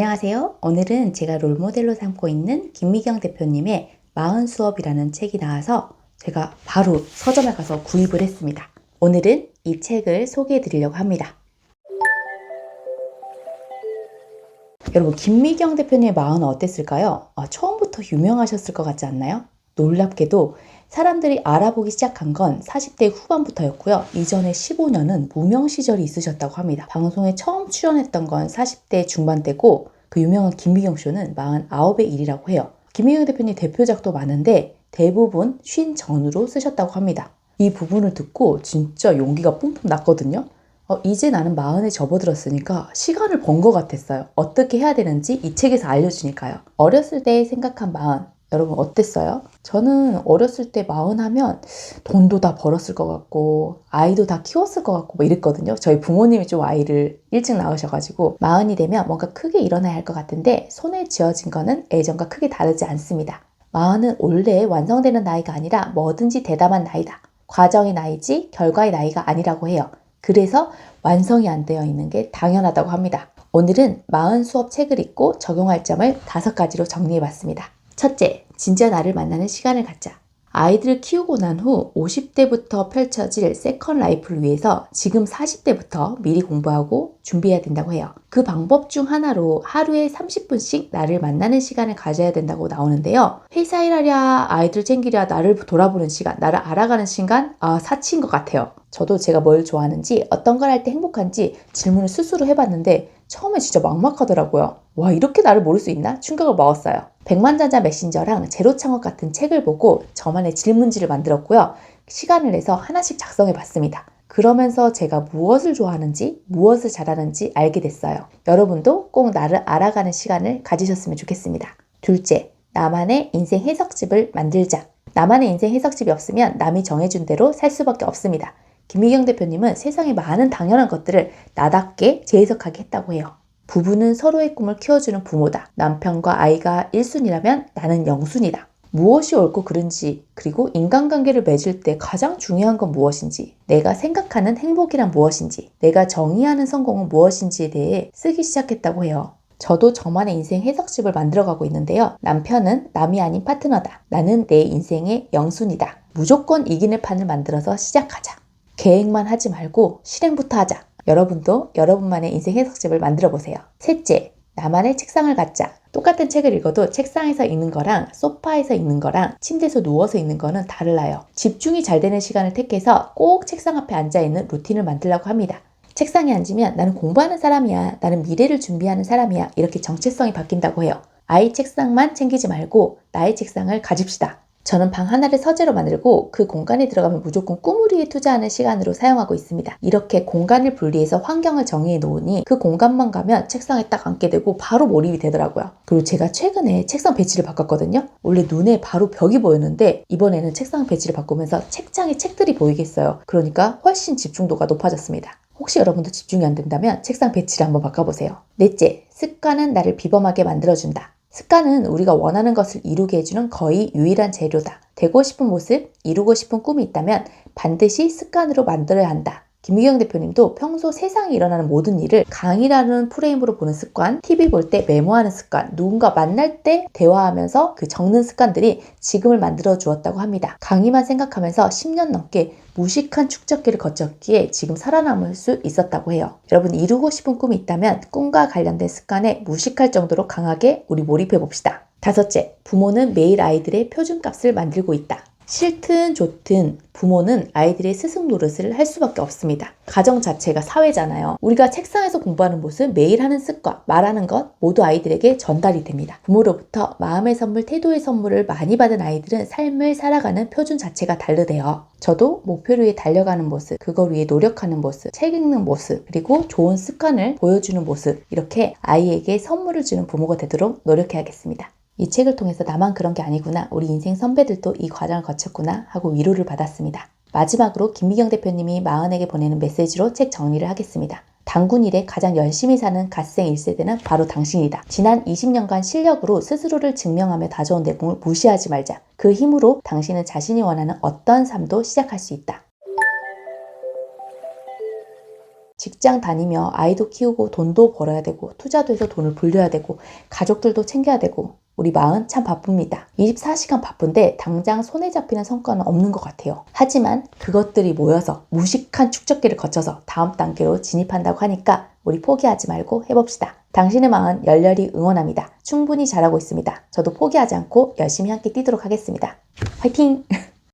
안녕하세요. 오늘은 제가 롤모델로 삼고 있는 김미경 대표님의 마흔 수업이라는 책이 나와서 제가 바로 서점에 가서 구입을 했습니다. 오늘은 이 책을 소개해 드리려고 합니다. 여러분, 김미경 대표님의 마흔은 어땠을까요? 아, 처음부터 유명하셨을 것 같지 않나요? 놀랍게도 사람들이 알아보기 시작한 건 40대 후반부터였고요. 이전에 15년은 무명 시절이 있으셨다고 합니다. 방송에 처음 출연했던 건 40대 중반대고 그 유명한 김미경 쇼는 49의 일이라고 해요. 김미경 대표님 대표작도 많은데 대부분 쉰 전후로 쓰셨다고 합니다. 이 부분을 듣고 진짜 용기가 뿜뿜 났거든요. 어, 이제 나는 마흔에 접어들었으니까 시간을 번 것 같았어요. 어떻게 해야 되는지 이 책에서 알려주니까요. 어렸을 때 생각한 마흔, 여러분 어땠어요? 저는 어렸을 때 마흔 하면 돈도 다 벌었을 것 같고 아이도 다 키웠을 것 같고 뭐 이랬거든요. 저희 부모님이 좀 아이를 일찍 낳으셔가지고 마흔이 되면 뭔가 크게 일어나야 할 것 같은데 손에 쥐어진 거는 예전과 크게 다르지 않습니다. 마흔은 원래 완성되는 나이가 아니라 뭐든지 대담한 나이다. 과정의 나이지 결과의 나이가 아니라고 해요. 그래서 완성이 안 되어 있는 게 당연하다고 합니다. 오늘은 마흔 수업 책을 읽고 적용할 점을 다섯 가지로 정리해 봤습니다. 첫째, 진짜 나를 만나는 시간을 갖자. 아이들을 키우고 난 후 50대부터 펼쳐질 세컨 라이프를 위해서 지금 40대부터 미리 공부하고 준비해야 된다고 해요. 그 방법 중 하나로 하루에 30분씩 나를 만나는 시간을 가져야 된다고 나오는데요. 회사 일하랴, 아이들 챙기랴, 나를 돌아보는 시간, 나를 알아가는 시간, 아, 사치인 것 같아요. 저도 제가 뭘 좋아하는지, 어떤 걸 할 때 행복한지 질문을 스스로 해봤는데 처음에 진짜 막막하더라고요. 와, 이렇게 나를 모를 수 있나? 충격을 먹었어요. 백만자자 메신저랑 제로 창업 같은 책을 보고 저만의 질문지를 만들었고요. 시간을 내서 하나씩 작성해 봤습니다. 그러면서 제가 무엇을 좋아하는지, 무엇을 잘하는지 알게 됐어요. 여러분도 꼭 나를 알아가는 시간을 가지셨으면 좋겠습니다. 둘째, 나만의 인생 해석집을 만들자. 나만의 인생 해석집이 없으면 남이 정해준 대로 살 수밖에 없습니다. 김미경 대표님은 세상에 많은 당연한 것들을 나답게 재해석하게 했다고 해요. 부부는 서로의 꿈을 키워주는 부모다. 남편과 아이가 1순위라면 나는 0순위다. 무엇이 옳고 그른지, 그리고 인간관계를 맺을 때 가장 중요한 건 무엇인지, 내가 생각하는 행복이란 무엇인지, 내가 정의하는 성공은 무엇인지에 대해 쓰기 시작했다고 해요. 저도 저만의 인생 해석집을 만들어가고 있는데요. 남편은 남이 아닌 파트너다. 나는 내 인생의 영순이다. 무조건 이기는 판을 만들어서 시작하자. 계획만 하지 말고 실행부터 하자. 여러분도 여러분만의 인생 해석집을 만들어 보세요. 셋째, 나만의 책상을 갖자. 똑같은 책을 읽어도 책상에서 읽는 거랑 소파에서 읽는 거랑 침대에서 누워서 읽는 거는 달라요. 집중이 잘 되는 시간을 택해서 꼭 책상 앞에 앉아 있는 루틴을 만들라고 합니다. 책상에 앉으면 나는 공부하는 사람이야. 나는 미래를 준비하는 사람이야. 이렇게 정체성이 바뀐다고 해요. 아이 책상만 챙기지 말고 나의 책상을 가집시다. 저는 방 하나를 서재로 만들고 그 공간에 들어가면 무조건 위해 투자하는 시간으로 사용하고 있습니다. 이렇게 공간을 분리해서 환경을 정의해 놓으니 그 공간만 가면 책상에 딱 앉게 되고 바로 몰입이 되더라고요. 그리고 제가 최근에 책상 배치를 바꿨거든요. 원래 눈에 바로 벽이 보였는데 이번에는 책상 배치를 바꾸면서 책장에 책들이 보이겠어요. 그러니까 훨씬 집중도가 높아졌습니다. 혹시 여러분도 집중이 안 된다면 책상 배치를 한번 바꿔보세요. 넷째, 습관은 나를 비범하게 만들어준다. 습관은 우리가 원하는 것을 이루게 해주는 거의 유일한 재료다. 되고 싶은 모습, 이루고 싶은 꿈이 있다면 반드시 습관으로 만들어야 한다. 김미경 대표님도 평소 세상에 일어나는 모든 일을 강의라는 프레임으로 보는 습관, TV 볼 때 메모하는 습관, 누군가 만날 때 대화하면서 그 적는 습관들이 지금을 만들어 주었다고 합니다. 강의만 생각하면서 10년 넘게 무식한 축적기를 거쳤기에 지금 살아남을 수 있었다고 해요. 여러분 이루고 싶은 꿈이 있다면 꿈과 관련된 습관에 무식할 정도로 강하게 우리 몰입해 봅시다. 다섯째, 부모는 매일 아이들의 표준값을 만들고 있다. 싫든 좋든 부모는 아이들의 스승 노릇을 할 수밖에 없습니다. 가정 자체가 사회잖아요. 우리가 책상에서 공부하는 모습, 매일 하는 습관, 말하는 것 모두 아이들에게 전달이 됩니다. 부모로부터 마음의 선물, 태도의 선물을 많이 받은 아이들은 삶을 살아가는 표준 자체가 다르대요. 저도 목표를 위해 달려가는 모습, 그걸 위해 노력하는 모습, 책 읽는 모습, 그리고 좋은 습관을 보여주는 모습, 이렇게 아이에게 선물을 주는 부모가 되도록 노력해야겠습니다. 이 책을 통해서 나만 그런 게 아니구나. 우리 인생 선배들도 이 과정을 거쳤구나 하고 위로를 받았습니다. 마지막으로 김미경 대표님이 마흔에게 보내는 메시지로 책 정리를 하겠습니다. 당군 일에 가장 열심히 사는 갓생 1세대는 바로 당신이다. 지난 20년간 실력으로 스스로를 증명하며 다져온 내공을 무시하지 말자. 그 힘으로 당신은 자신이 원하는 어떤 삶도 시작할 수 있다. 직장 다니며 아이도 키우고 돈도 벌어야 되고 투자도 해서 돈을 불려야 되고 가족들도 챙겨야 되고 우리 마흔 참 바쁩니다. 24시간 바쁜데 당장 손에 잡히는 성과는 없는 것 같아요. 하지만 그것들이 모여서 무식한 축적기를 거쳐서 다음 단계로 진입한다고 하니까 우리 포기하지 말고 해봅시다. 당신의 마음 열렬히 응원합니다. 충분히 잘하고 있습니다. 저도 포기하지 않고 열심히 함께 뛰도록 하겠습니다. 화이팅!